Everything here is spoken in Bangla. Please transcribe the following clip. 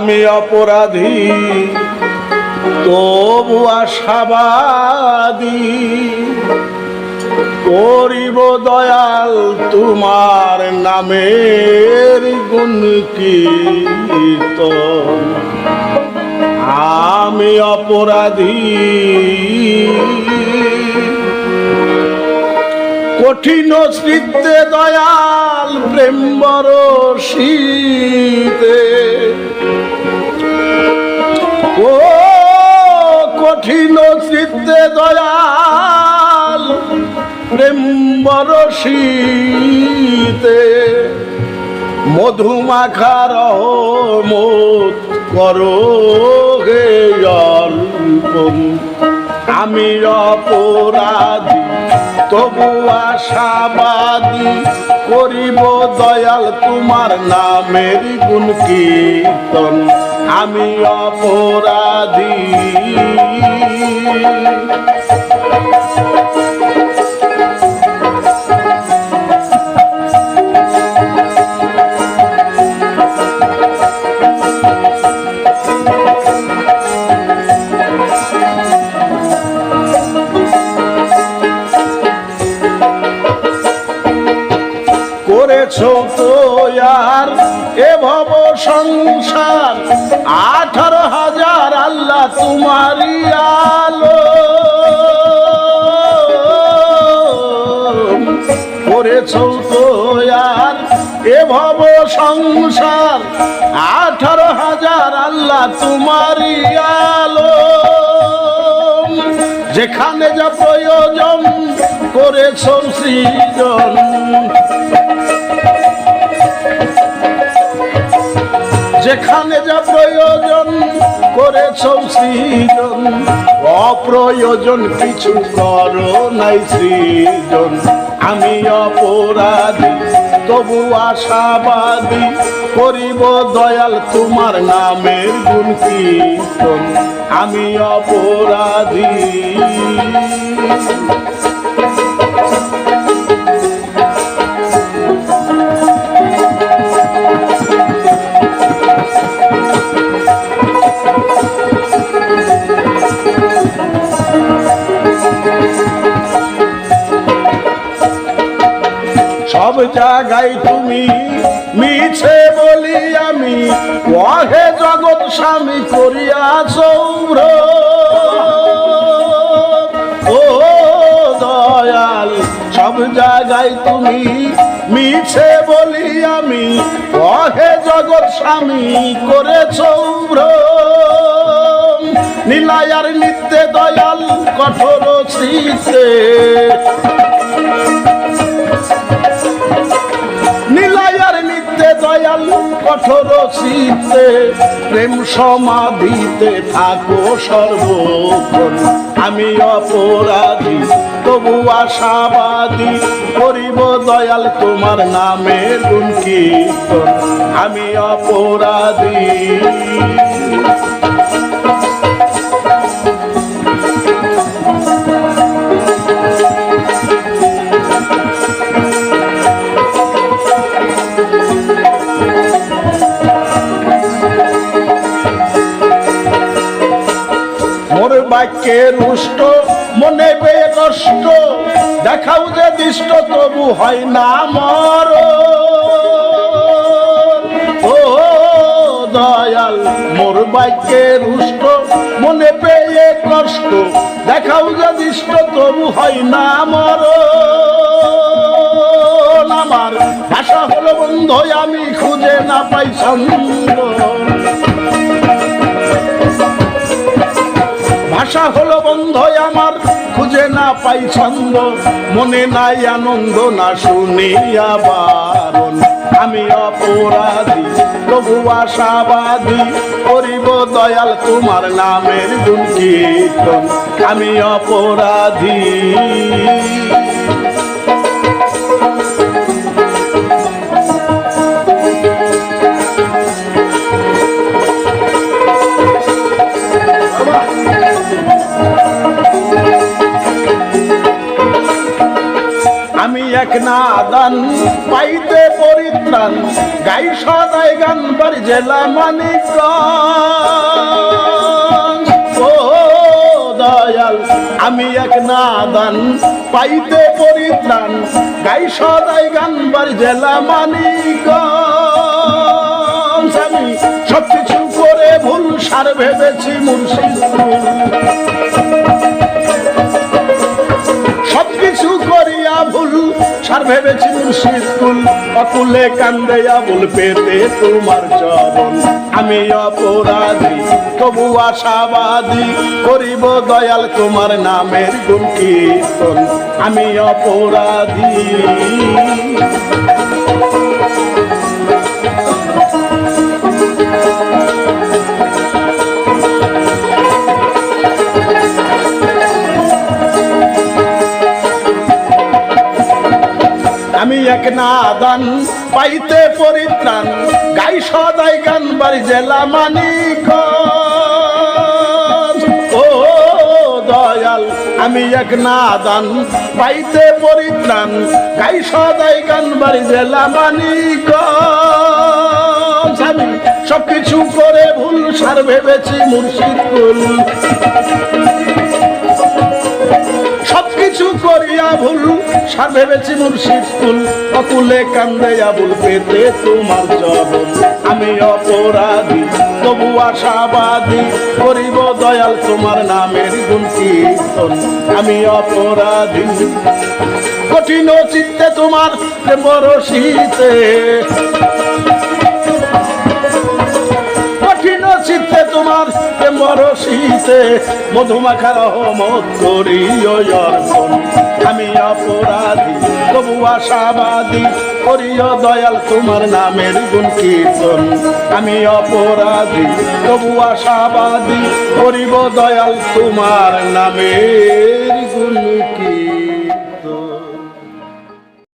আমি অপরাধী, তবু আশাবাদী। করিব দয়াল তোমার নামের গুণ কীর্তন। আমি অপরাধী। কঠিন স্মৃতে দয়াল প্রেম শীতে দয়াল প্রেম বরশীতে মধুমাখার মত করো হে অল্প আমি অপরাধী। তবু আশাবাদী করিব দয়াল তোমার নামের গুণ কীর্তন আমি অপরাধী। সংসার। আঠারো হাজার আল্লাহ তোমারই আলো। করেছ তো আর এ ভব সংসার। আঠারো হাজার আল্লাহ তোমারই আলো। যেখানে যা প্রয়োজন করেছ সৃজন। যেখানে যা প্রয়োজন করেছ সৃজন, অপ্রয়োজন কিছু করো নাই সৃজন। আমি অপরাধী, তবু আশাবাদী করিব দয়াল তোমার নামের গুণ কীর্তন। আমি অপরাধী। জায়গায় তুমি। মিছে বলি আমি, ওহে জগৎ স্বামী করিয়া সৌর ও দয়াল, সব জায়গায় তুমি। মিছে বলি আমি, ওহে জগৎ স্বামী করে সৌর নীলায়ার নিত্যে দয়াল, কঠোর শ্রীতে শীতে প্রেম সমাধিতে থাকো সর্বক্ষণ। আমি অপরাধী, তবু আশাবাদী করিব দয়াল তোমার নামে গুণ আমি অপরাধী। বাক্যে রুষ্ট, মনে পেয়ে কষ্ট। দেখাও যে দৃষ্ট, তবু হয় না মর ও দয়াল, মোর বাক্যে রুষ্ট, মনে পেয়ে কষ্ট। দেখাও যে দৃষ্ট, তবু হয় না মর আমার ভাষা হলো বন্ধ, আমি খুঁজে না পাই ছন্দ ভাষা হলো বন্ধ আমার, খুঁজে না পাই ছন্দ, মনে নাই আনন্দ, না শুনিয়া আবার আমি অপরাধী প্রভু আশাবাদী, করিব দয়াল তোমার নামের কীর্তন আমি অপরাধী। এক এক নাদান পাইতে পরিত্রাণ, গাই সদাই গান বার জেলা মানিক দয়াল, আমি এক নাদান পাইতে পরিত্রাণ, গাই সদাই গান বার জেলা মানিক আমি সবকিছু করে ভুল সার ভেবেছি মুর্শিদ। ভুল সার ভেবেছি মুর্শিদ কুল অকুলে কান্দে আবুল পেতে তোমার চরণ। আমি অপরাধী, তবু আশাবাদী, করিব দয়াল তোমার নামের গুণ কীর্তন। আমি অপরাধী। এক নাদান, পাইতে পরিত্রাণ। গাই সদাই গান বাড়ি জেলা মানিক ও দয়াল, আমি এক নাদান, পাইতে পরিত্রাণ। গাই সদাই গান বাড়ি জেলা মানিক আমি সবকিছু করে ভুল, সার ভেবেছি মুর্শিদ সার ভেবেছি মুর্শিদ কুল অকুলে কান্দে আবুল পেতে তোমার চরণ। আমি অপরাধী, তবু আশাবাদী, করিব দয়াল তোমার নামের গুণ কীর্তন। আমি অপরাধী, কঠিন চিত্তে তোমার বড় শীতে চিত্তে তোমার বড় শীতে মধুমাখার হমত করি অর্পণ। আমি অপরাধী তবু আশাবাদী করিও দয়াল তোমার নামের গুণ কীর্তন। আমি অপরাধী, তবু আশাবাদী করিব দয়াল তোমার নামে